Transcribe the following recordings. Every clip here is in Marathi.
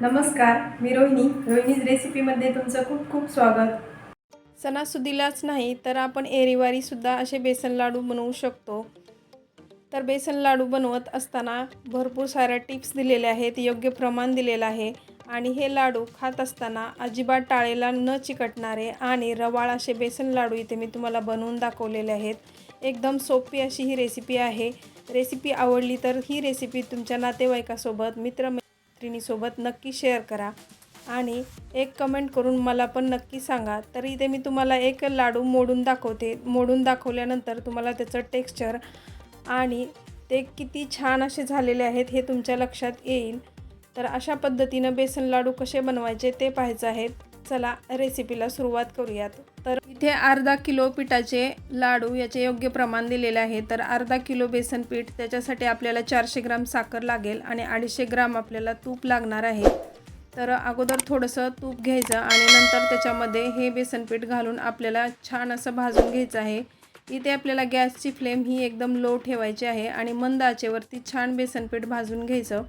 नमस्कार मी रोहिणी. रोहिणीज रेसिपीमध्ये तुमचं खूप खूप स्वागत. सणासुदीलाच नाही तर आपण एरिवारीसुद्धा असे बेसन लाडू बनवू शकतो. तर बेसन लाडू बनवत असताना भरपूर साऱ्या टिप्स दिलेल्या आहेत योग्य प्रमाण दिलेलं आहे. आणि हे लाडू खात असताना अजिबात टाळेला न चिकटणारे आणि रवाळ असे बेसन लाडू इथे मी तुम्हाला बनवून दाखवलेले आहेत. एकदम सोपी अशी ही रेसिपी आहे. रेसिपी आवडली तर ही रेसिपी तुमच्या नातेवाईकासोबत मित्र मित्रमैत्रिणीसोबत नक्की शेअर करा. आणि एक कमेंट करून मला पण नक्की सांगा. तर इथे मी तुम्हाला एक लाडू मोडून दाखवते. मोडून दाखवल्यानंतर तुम्हाला त्याचं टेक्स्चर आणि ते किती छान असे झालेले आहेत हे तुमच्या लक्षात येईल. तर अशा पद्धतीनं बेसन लाडू कसे बनवायचे ते पाहायचं आहे. चला रेसिपीला सुरुवात करूयात. इथे अर्धा किलो पिठाचे लाडू याचे योग्य प्रमाण दिलेले आहे. तर अर्धा किलो बेसन पीठ त्याच्यासाठी आपल्याला चारशे ग्राम साखर लागेल आणि अडीचशे ग्राम आपल्याला तूप लागणार आहे. तर अगोदर थोडंसं तूप घ्यायचं आणि नंतर त्याच्यामध्ये हे बेसन पीठ घालून आपल्याला छान असं भाजून घ्यायचं आहे. इथे आपल्याला गॅसची फ्लेम ही एकदम लो ठेवायची आहे आणि मंद आचेवरती छान बेसनपीठ भाजून घ्यायचं.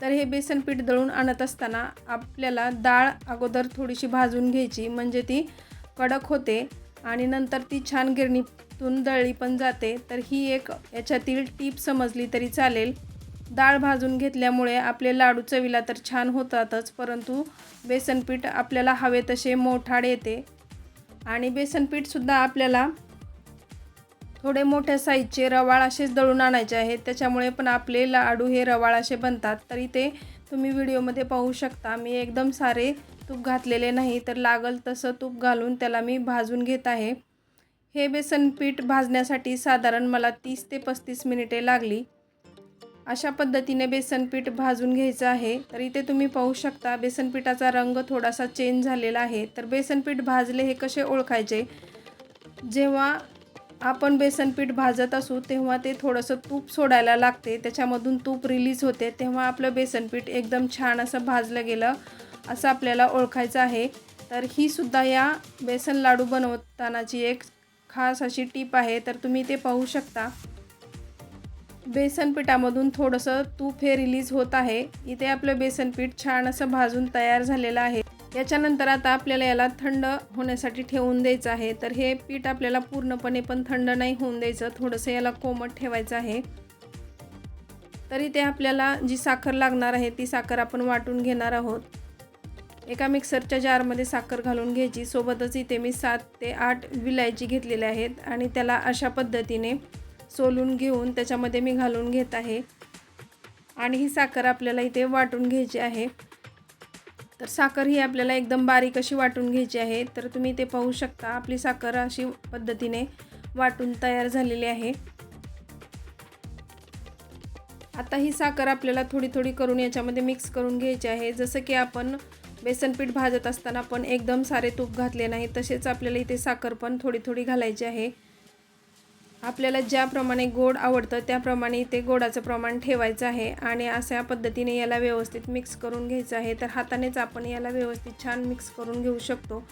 तर हे बेसनपीठ दळून आणत असताना आपल्याला डाळ अगोदर थोडीशी भाजून घ्यायची म्हणजे ती कडक होते आणि नंतर ती छान गिरणीतून दळली पण जाते तर ही एक याच्यातील टीप समजली तरी चालेल. डाळ भाजून घेतल्यामुळे आपले लाडू चवीला तर छान होतातच परंतु बेसनपीठ आपल्याला हवे तसे मोठाड येते. आणि बेसनपीठसुद्धा आपल्याला थोडे मोठ्या साईजचे रवाळ असेच दळून आणायचे आहेत त्याच्यामुळे पण आपले लाडू हे रवाळ असे बनतात. तरी ते तुम्ही व्हिडिओमध्ये पाहू शकता. मी एकदम सारे तूप घातलेले नाही तर लागल तसं तूप घालून त्याला मी भाजून घेत आहे. हे बेसन पीठ भाजण्यासाठी साधारण मला तीस ते पस्तीस मिनिटे लागली. अशा पद्धतीने बेसन पीठ भाजून घ्यायचं आहे. तर इथे तुम्ही पाहू शकता बेसन पिठाचा रंग थोडासा चेंज झालेला आहे. तर बेसन पीठ भाजले हे कसे ओळखायचे? जेव्हा आपण बेसन पीठ भाजत असू तेव्हा ते थोडंसं तूप सोडायला लागते. त्याच्यामधून तूप रिलीज होते. तेव्हा आपलं बेसन पीठ एकदम छान असं भाजलं गेलं असं आपल्याला ओळखायचं आहे. तर ही सुद्धा या बेसन लाडू बनवतानाची एक खास अशी टीप आहे. तर तुम्ही ते पाहू शकता. बेसन पिठामधून थोडंसं तूप हे रिलीज होत आहे. इथे आपलं बेसन पीठ छान असं भाजून तयार झालेलं आहे. याच्यानंतर आता आपल्याला याला थंड होण्यासाठी ठेवून द्यायचं आहे. तर हे पीठ आपल्याला पूर्णपणे पण थंड नाही होऊन द्यायचं. थोडंसं याला कोमट ठेवायचं आहे. तरी ते आपल्याला जी साखर लागणार आहे ती साखर आपण वाटून घेणार आहोत. एका मिक्सरच्या जारमध्ये साखर घालून घ्यायची. सोबतच इथे मी सात ते आठ विलायची घेतलेल्या आहेत आणि त्याला अशा पद्धतीने सोलून घेऊन त्याच्यामध्ये मी घालून घेत आहे. आणि ही साखर आपल्याला इथे वाटून घ्यायची आहे. तर साखर ही आपल्याला एकदम बारीक अशी वाटून घ्यायची आहे. तर तुम्ही ते पाहू शकता. आपली साखर अशी पद्धतीने वाटून तयार झालेली आहे. आता ही साखर आपल्याला थोडी थोडी करून याच्यामध्ये मिक्स करून घ्यायची आहे. जसं की आपण बेसनपीठ भाजत असताना पण एकदम सारे तूप घातले नाही तसेच आपल्याला इथे साखर पण थोडी थोडी घालायची आहे. आपल्याला ज्याप्रमाणे गोड आवडतं त्याप्रमाणे इथे गोडाचं प्रमाण ठेवायचं आहे आणि अशा पद्धतीने याला व्यवस्थित मिक्स करून घ्यायचं आहे. तर हातानेच आपण याला व्यवस्थित छान मिक्स करून घेऊ शकतो.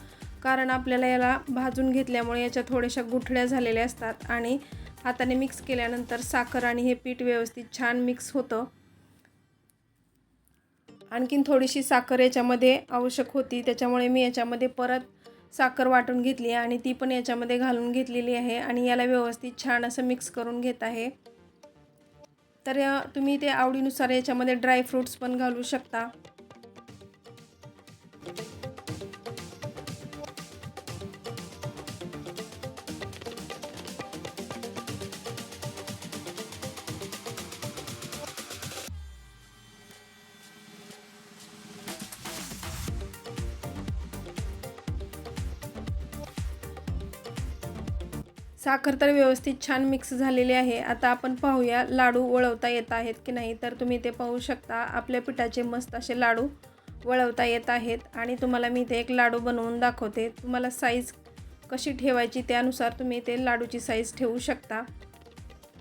कारण आपल्याला याला भाजून घेतल्यामुळे याच्या थोड्याशा गुठळ्या झालेल्या असतात आणि हाताने मिक्स केल्यानंतर साखर आणि हे पीठ व्यवस्थित छान मिक्स होतं. आणखीन थोडीशी साखर याच्यामध्ये आवश्यक होती. त्याच्यामुळे मी याच्यामध्ये परत साखर वाटून घेतली आणि ती पण याच्यामध्ये घालून घेतलेली आहे आणि याला व्यवस्थित छान असं मिक्स करून घेत आहे. तर तुम्ही ते आवडीनुसार याच्यामध्ये ड्रायफ्रूट्स पण घालू शकता. साखर तर व्यवस्थित छान मिक्स झालेली आहे. आता आपण पाहूया लाडू वळवता येत आहेत की नाही. तर तुम्ही ते पाहू शकता आपल्या पिठाचे मस्त असे लाडू वळवता येत आहेत. आणि तुम्हाला मी इथे एक लाडू बनवून दाखवते. तुम्हाला साईज कशी ठेवायची त्यानुसार तुम्ही ते लाडूची साईज ठेवू शकता.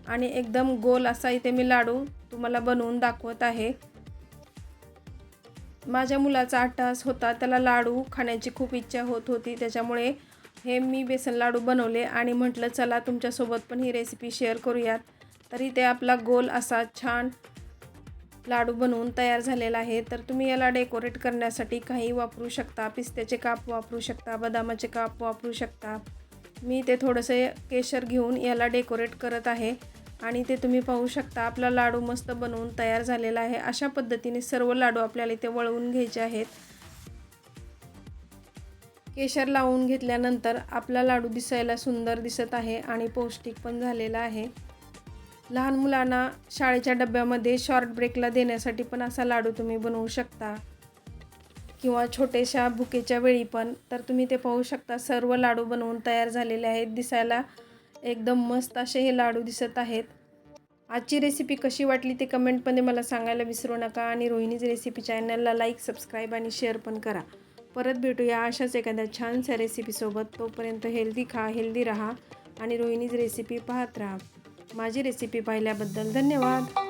आणि एकदम गोल असा इथे मी लाडू तुम्हाला बनवून दाखवत आहे. माझ्या मुलाचा अट्टहास होता. त्याला लाडू खाण्याची खूप इच्छा होत होती. त्याच्यामुळे हे मी बेसन लाडू बनवले आणि म्हटलं चला तुमच्यासोबत पण ही रेसिपी शेअर करूयात. तरी ते आपला गोल असा छान लाडू बनवून तयार झालेला आहे. तर तुम्ही याला डेकोरेट करण्यासाठी काही वापरू शकता. पिस्त्याचे काप वापरू शकता बदामाचे काप वापरू शकता. मी ते थोडंसं केशर घेऊन याला डेकोरेट करत आहे आणि ते तुम्ही पाहू शकता आपला लाडू मस्त बनवून तयार झालेला आहे. अशा पद्धतीने सर्व लाडू आपल्याला इथे वळवून घ्यायचे आहेत. केशर लावून घेतल्यानंतर आपला लाडू दिसायला सुंदर दिसत आहे आणि पौष्टिक पण झालेला आहे. लहान मुलांना शाळेच्या डब्यामध्ये शॉर्ट ब्रेकला देण्यासाठी पण असा लाडू तुम्ही बनवू शकता. किंवा छोट्याशा भुकेच्या वेळी पण तर तुम्ही ते पाहू शकता. सर्व लाडू बनवून तयार झालेले आहेत. दिसायला एकदम मस्त असे हे लाडू दिसत आहेत. आजची रेसिपी कशी वाटली ते कमेंटमध्ये मला सांगायला विसरू नका आणि रोहिणीज रेसिपी चॅनलला लाईक सबस्क्राईब आणि शेअर पण करा. परत भेटूया अशाच एखाद्या छानशा रेसिपीसोबत तोपर्यंत हेल्दी खा हेल्दी राहा आणि रोहिणीज रेसिपी पाहत राहा. माझी रेसिपी पाहिल्याबद्दल धन्यवाद.